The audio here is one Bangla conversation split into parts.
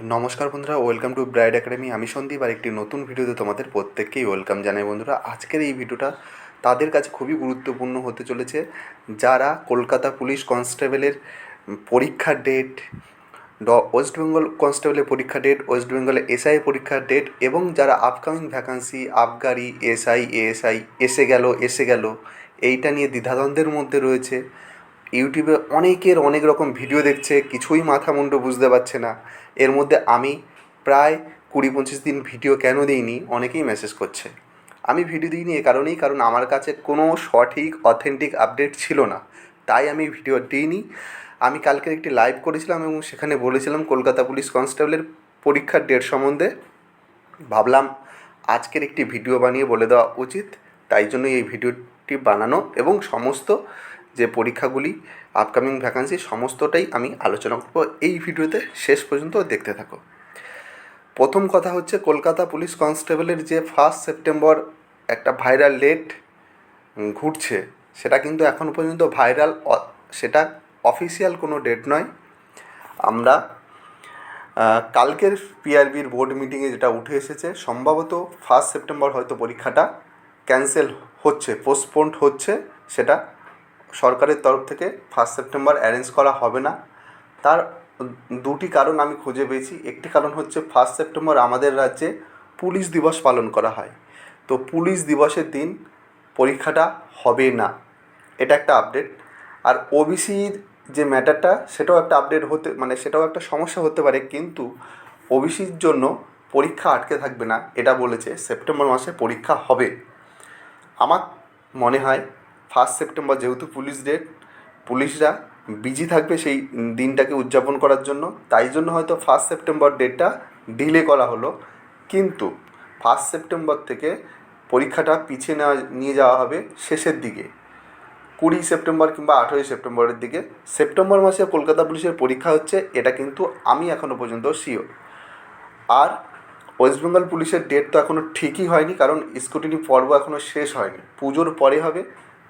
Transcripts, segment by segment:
নমস্কার বন্ধুরা, ওয়েলকাম টু ব্রাইড একাডেমি। আমি সন্দীপ আর একটি নতুন ভিডিওতে তোমাদের প্রত্যেককেই ওয়েলকাম জানাই বন্ধুরা। আজকের এই ভিডিওটা তাদের কাছে খুবই গুরুত্বপূর্ণ হতে চলেছে। যারা কলকাতা পুলিশ কনস্টেবলের পরীক্ষার ডেট ড ওয়েস্ট বেঙ্গল কনস্টেবলের পরীক্ষা ডেট ওয়েস্ট বেঙ্গলের এসআই পরীক্ষার ডেট এবং যারা আপকামিং ভ্যাকান্সি আবগারি এসআই এএসআই এসে গেল এসে গেল, এইটা নিয়ে দ্বিধাদ্বন্দ্বের মধ্যে রয়েছে। ইউটিউবে অনেকের অনেক রকম ভিডিও দেখছে, কিছুই মাথা মুন্ডু বুঝতে পারছে না। এর মধ্যে আমি প্রায় কুড়ি পঁচিশ দিন ভিডিও কেন দিইনি, অনেকেই মেসেজ করছে। আমি ভিডিও দিইনি এ কারণেই, কারণ আমার কাছে কোনো সঠিক অথেন্টিক আপডেট ছিল না। তাই আমি ভিডিও দিইনি। আমি কালকের একটি লাইভ করেছিলাম এবং সেখানে বলেছিলাম কলকাতা পুলিশ কনস্টেবলের পরীক্ষার ডেট সম্বন্ধে। ভাবলাম আজকের একটি ভিডিও বানিয়ে বলে দেওয়া উচিত। তাই জন্য এই ভিডিওটি বানানো এবং সমস্ত যে পরীক্ষাগুলি আপকামিং ভ্যাকান্সি সমস্তটাই আমি আলোচনা করব। এই ভিডিওতে শেষ পর্যন্ত দেখতে থাকো। প্রথম কথা হচ্ছে কলকাতা পুলিশ কনস্টেবলের যে ফার্স্ট সেপ্টেম্বর একটা ভাইরাল ডেট ঘুরছে, সেটা কিন্তু এখনও পর্যন্ত ভাইরাল সেটা অফিসিয়াল কোনো ডেট নয়। আমরা কালকের পিআরবির বোর্ড মিটিংয়ে যেটা উঠে এসেছে, সম্ভবত ফার্স্ট সেপ্টেম্বর হয়তো পরীক্ষাটা ক্যান্সেল হচ্ছে পোস্টপোন্ড হচ্ছে, সেটা সরকারের তরফ থেকে ফার্স্ট সেপ্টেম্বর অ্যারেঞ্জ করা হবে না। তার দুটি কারণ আমি খুঁজে পেয়েছি। একটি কারণ হচ্ছে ফার্স্ট সেপ্টেম্বর আমাদের রাজ্যে পুলিশ দিবস পালন করা হয়। তো পুলিশ দিবসের দিন পরীক্ষাটা হবে না। এটা একটা আপডেট আর ওবিসির যে ম্যাটারটা সেটাও একটা আপডেট হতে মানে সেটাও একটা সমস্যা হতে পারে। কিন্তু ওবিসির জন্য পরীক্ষা আটকে থাকবে না। এটা বলেছে সেপ্টেম্বর মাসে পরীক্ষা হবে। আমার মনে হয় ফার্স্ট সেপ্টেম্বর যেহেতু পুলিশ ডেট, পুলিশরা বিজি থাকবে সেই দিনটাকে উদযাপন করার জন্য। তাই জন্য হয়তো ফার্স্ট সেপ্টেম্বর ডেটটা ডিলে করা হলো। কিন্তু ফার্স্ট সেপ্টেম্বর থেকে পরীক্ষাটা পিছিয়ে নেওয়া, নিয়ে যাওয়া হবে শেষের দিকে। কুড়ি সেপ্টেম্বর কিংবা আঠেরোই সেপ্টেম্বরের দিকে। সেপ্টেম্বর মাসে কলকাতা পুলিশের পরীক্ষা হচ্ছে, এটা কিন্তু আমি এখনও পর্যন্ত শিওর আর ওয়েস্ট বেঙ্গল পুলিশের ডেট তো এখনও ঠিকই হয়নি, কারণ স্কুটিনি পর্ব এখনও শেষ হয়নি। পুজোর পরে হবে।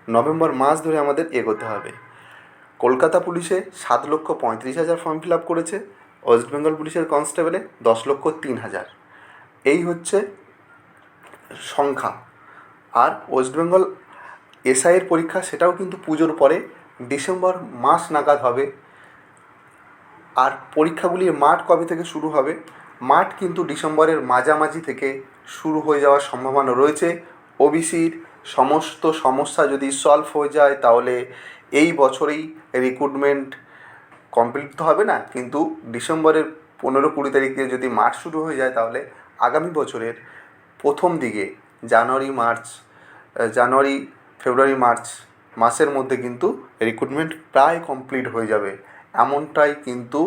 নভেম্বর মাস ধরে আমাদের এগোতে হবে। কলকাতা পুলিশে সাত লক্ষ পঁয়ত্রিশ হাজার ফর্ম ফিল আপ করেছে। ওয়েস্ট বেঙ্গল পুলিশের কনস্টেবলে দশ লক্ষ তিন হাজার। এই হচ্ছে সংখ্যা। আর ওয়েস্ট বেঙ্গল এসআইয়ের পরীক্ষা, সেটাও কিন্তু পুজোর পরে ডিসেম্বর মাস নাগাদ হবে। আর পরীক্ষাগুলির মাঠ কবে থেকে শুরু হবে? মাঠ কিন্তু ডিসেম্বরের মাঝামাঝি থেকে শুরু হয়ে যাওয়ার সম্ভাবনা রয়েছে। ওবিসির সমস্ত সমস্যা যদি সলভ হয়ে যায়, তাহলে এই বছরেই রিক্রুটমেন্ট কমপ্লিট তো হবে না, কিন্তু ডিসেম্বরের পনেরো কুড়ি তারিখে যদি মার্চ শুরু হয়ে যায়, তাহলে আগামী বছরের প্রথম দিকে জানুয়ারি, মার্চ জানুয়ারি, ফেব্রুয়ারি, মার্চ মাসের মধ্যে কিন্তু রিক্রুটমেন্ট প্রায় কমপ্লিট হয়ে যাবে। এমনটাই কিন্তু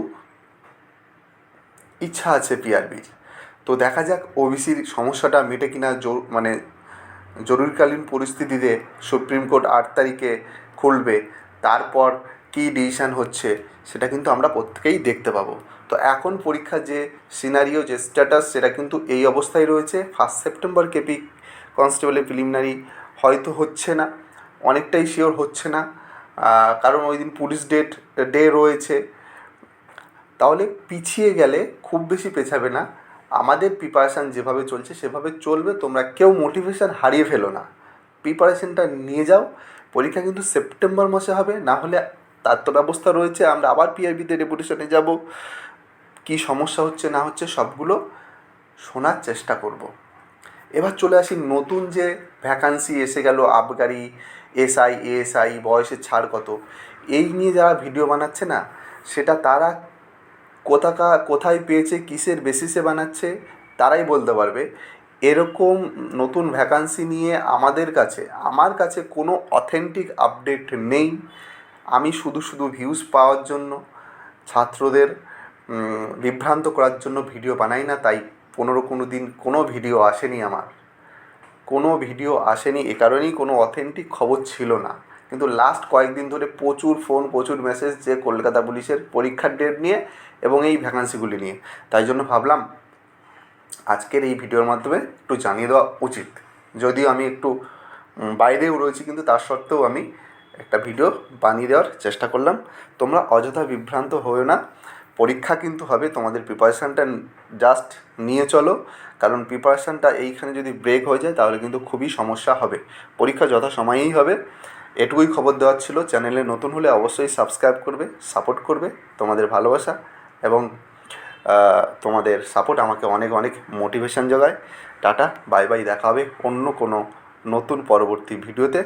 ইচ্ছা আছে পিআরবির তো দেখা যাক ওবিসির সমস্যাটা মেটে কিনা জো- মানে জরুরিকালীন পরিস্থিতিতে সুপ্রিম কোর্ট আট তারিখে খুলবে, তারপর কী ডিসিশান হচ্ছে সেটা কিন্তু আমরা প্রত্যেকেই দেখতে পাবো। তো এখন পরীক্ষার যে সিনারিও যে স্ট্যাটাস সেটা কিন্তু এই অবস্থায় রয়েছে। ফার্স্ট সেপ্টেম্বর কেপি কনস্টেবলের প্রিলিমিনারি হয়তো হচ্ছে না, অনেকটাই শিওর হচ্ছে না। কারণ ওই দিন পুলিশ ডেট ডে রয়েছে। তাহলে পিছিয়ে গেলে খুব বেশি পেছাবে না। আমাদের প্রিপারেশান যেভাবে চলছে, সেভাবে চলবে। তোমরা কেউ মোটিভেশান হারিয়ে ফেলো না। প্রিপারেশানটা নিয়ে যাও। পরীক্ষা কিন্তু সেপ্টেম্বর মাসে হবে। না হলে তার তো ব্যবস্থা রয়েছে। আমরা আবার পিআইবিতে ডেপুটেশনে যাব। কী সমস্যা হচ্ছে, না হচ্ছে, সবগুলো শোনার চেষ্টা করব। এবার চলে আসি নতুন যে ভ্যাকান্সি এসে গেল আবগারি এসআই এএসআই বয়সের ছাড় কত? এই নিয়ে যারা ভিডিও বানাচ্ছে না, সেটা তারা কোথাকা, কোথায় পেয়েছে, কিসের বেসিসে বানাচ্ছে, তারাই বলতে পারবে। এরকম নতুন ভ্যাকান্সি নিয়ে আমাদের কাছে, আমার কাছে কোনো অথেন্টিক আপডেট নেই। আমি শুধু শুধু ভিউজ পাওয়ার জন্য, ছাত্রদের বিভ্রান্ত করার জন্য ভিডিও বানাই না, তাই পনেরো কোনো দিন কোনো ভিডিও আসেনি আমার। কোনো ভিডিও আসেনি, এ কারণেই কোনো অথেন্টিক খবর ছিল না। কিন্তু লাস্ট কয়েকদিন ধরে প্রচুর ফোন প্রচুর মেসেজ যে কলকাতা পুলিশের পরীক্ষার ডেট নিয়ে এবং এই ভ্যাকান্সিগুলি নিয়ে। তাই জন্য ভাবলাম, আজকের এই ভিডিওর মাধ্যমে একটু জানিয়ে দেওয়া উচিত। যদিও আমি একটু বাইরেও রয়েছি, কিন্তু তার সত্ত্বেও আমি একটা ভিডিও বানিয়ে দেওয়ার চেষ্টা করলাম। তোমরা অযথা বিভ্রান্ত হও না। পরীক্ষা কিন্তু হবে, তোমাদের প্রিপারেশানটা জাস্ট নিয়ে চলো। কারণ প্রিপারেশানটা এইখানে যদি ব্রেক হয়ে যায়, তাহলে কিন্তু খুবই সমস্যা হবে। পরীক্ষা যথা সময়েই হবে। এটুকুই খবর দেওয়ার ছিল। চ্যানেলে নতুন হলে অবশ্যই সাবস্ক্রাইব করবে, সাপোর্ট করবে তোমাদের ভালোবাসা এবং তোমাদের সাপোর্ট আমাকে অনেক অনেক মোটিভেশান যোগায়। টাটা, বাই বাই, দেখা হবে অন্য কোনো নতুন পরবর্তী ভিডিওতে।